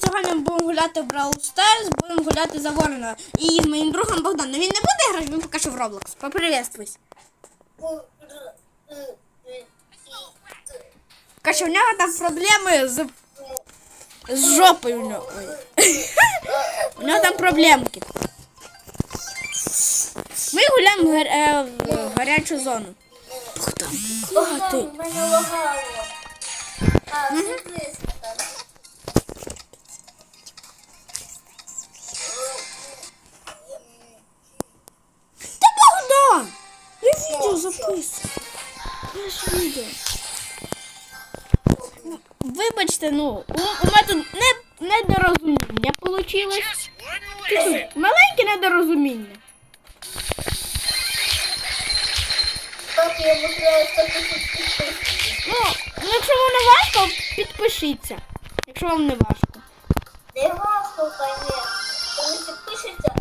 сьогодні будемо гуляти в Brawl Stars, будемо гуляти за Ворона. І з моїм другом Богданом. Він не буде грати, він поки що в Roblox. Поприветствуйся. Каже, у нього там проблеми з, з жопою у нього. У нього там проблемки. Ми гуляємо в, е, в гарячу зону. Богдан, куди ти? Мене лагало. А, відео. Я ж відео. Вибачте, ну, у, у мене тут не, недорозуміння вийшло. Маленьке недорозуміння. Так, я вибираю 100 тисяч. Ну, якщо вам не важко, підпишіться. Якщо вам не важко. Не важко, конечно. Коли підпишеться,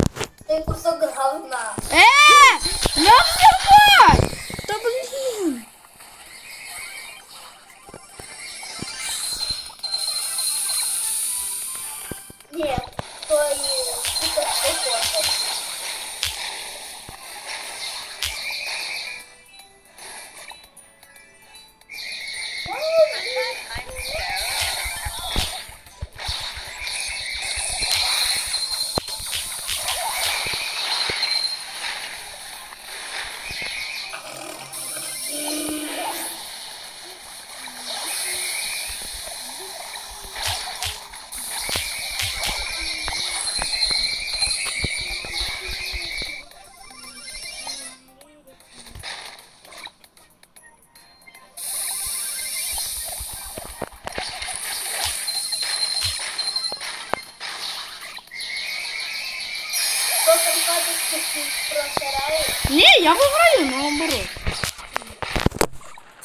просирає? Ні, я виграю, наоборот.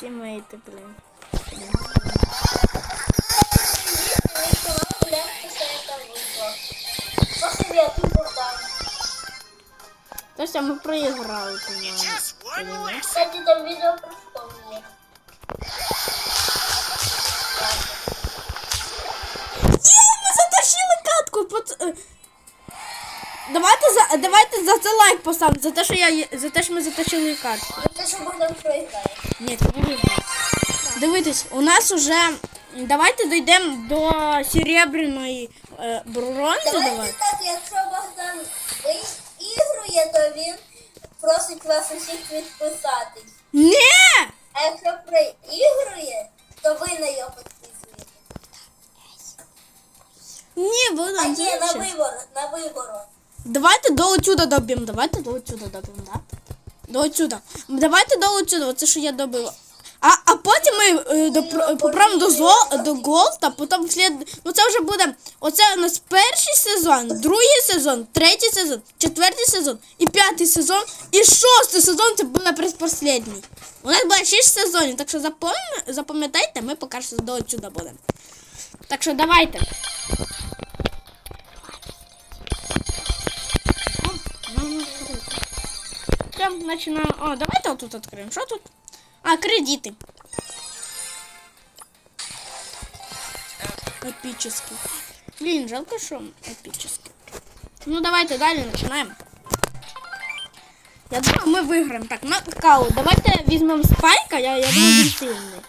Тімейти, блін. Посоветуй, Богдан. Тося, ми проіграли, по-моєму. Кстати, там видео Давайте за давайте за це лайк поставимо, за те, що я за те, що ми затащили катку. Это что Богдан проиграет. Ні, це не виграє. Дивитесь, у нас уже. Давайте дійдемо до серебряної е, бронзи. Давайте Давай. так, якщо Богдан виігрує, то він просить вас усіх підписатись. Ні! А якщо проігрує, то ви на його підписуєте. Ні, А Богдан, ні, на ще. на вибору. Давайте до отсюда доб'ємо. Давайте до отсюда доб'ємо, да? До отсюда. Давайте до отсюда, оце що я добила. А, а потім ми е, до, поправимо до, голда, потім слід. Ну це вже буде. Оце у нас перший сезон, другий сезон, третій сезон, четвертий сезон і п'ятий сезон, і шостий сезон це буде предпоследній. У нас буде шість сезонів, так що запам'я- запам'ятайте, ми поки що до отсюда будемо. Так що давайте. Начинаем. О, давайте вот тут откроем. Что тут? А, кредиты. Эпический. Блин, жалко, что он эпический. Ну, давайте далее начинаем. Я думаю, мы выиграем. Так, на кау. Давайте возьмем спайка. Я, я думаю, він сильний.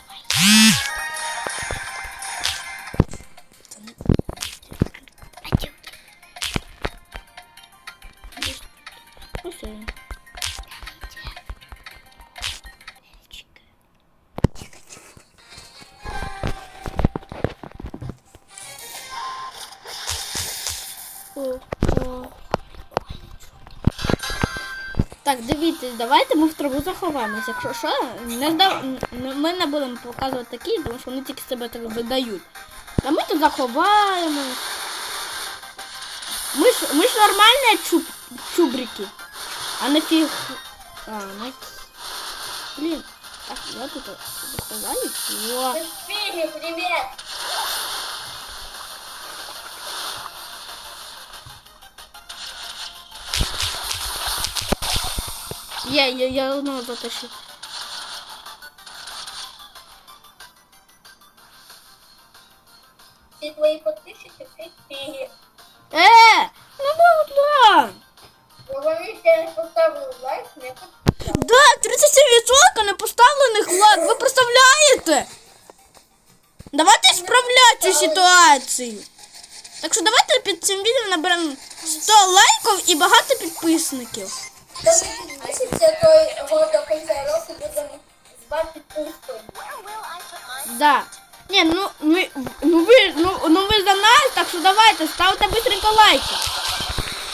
Ну, Так, дивіться, давайте ми в траву заховаємось. Якщо що, не здав... ми не будемо показувати такі, тому що вони тільки себе так видають. Та ми тут заховаємось. Ми ж, ми ж нормальні чуб... чубрики, а не фіг. А, не... Блін, так, я тут заховаюсь. О. Фиги, Я, я, я одного затащив. Ти всі твої підписчики фіги. Е, ну Богдан. Бо вони ще не поставили лайк, не. Да, 37% не поставлених лайк. Ви представляєте? Давайте справляти цю ситуацію. Так що давайте під цим відео наберемо 100 лайків і багато підписників. Не до кінця року будемо звати. Да. Ні, ну ми ну ви ну, ну ви за нас, так що давайте ставте быстренько лайки.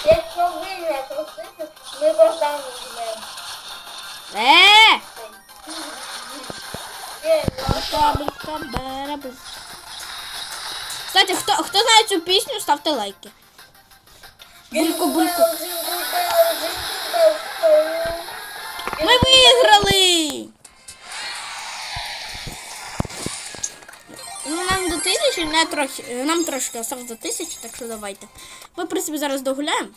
Якщо ви не підписуєте, ми Богдану візьмемо. Е! Кстати, хто, хто знає цю пісню, ставте лайки. Бульку, бульку. Тисячі, не трохи, нам трошки осталось до тисячі, так що давайте. Ми, в принципі, зараз догуляємо.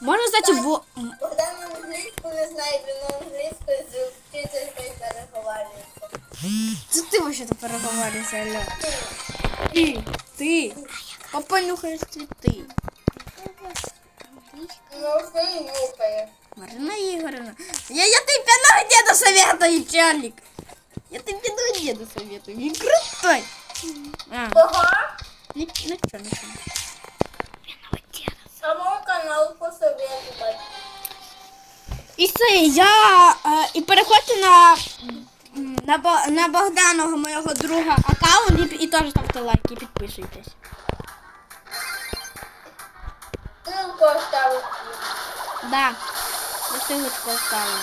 Можна, кстати, во... м, Богдан англійську не знає, він англійською з вчителькою переговорює. Це ти вообще то переговорюєшся, Алло. Ти, ти. Папа нюхає цвіти. Ну, все і нюхає. Марина Ігорівна. Я, я п'яного деда советую, Чарлік. Я тобі п'яного деда советую. Він крутой. А, Кого? ні- нічого, нічого. Самого каналу посоветувати. І все, я е, і переходьте на, на, Бо- на Богданого, моєго друга, аккаунт і, і теж ставте лайки і підписуйтесь. Ссылку оставити. Да. Я ссылочку оставлю.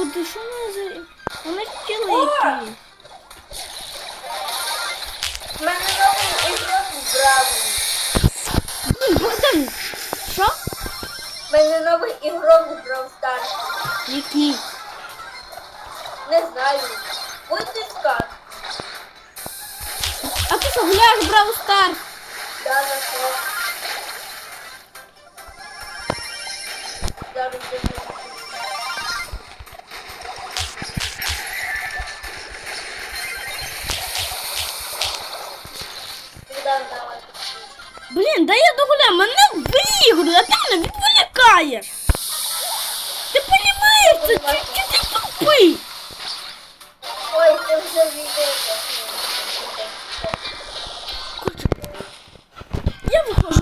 Господи, що вона за... Вона тіла якісь. В мене новий ігрок. Блін, Богдан, що? В мене новий ігрок в Brawl Який? Не знаю. Будьте скат. А ти що, гуляєш в Brawl Stars? Да, на що? Зараз я Реально відволікаєш! Ти полімаєшся, ты, ты ти тупий? Ой, уже видел. відволікаєш. Я виходжу.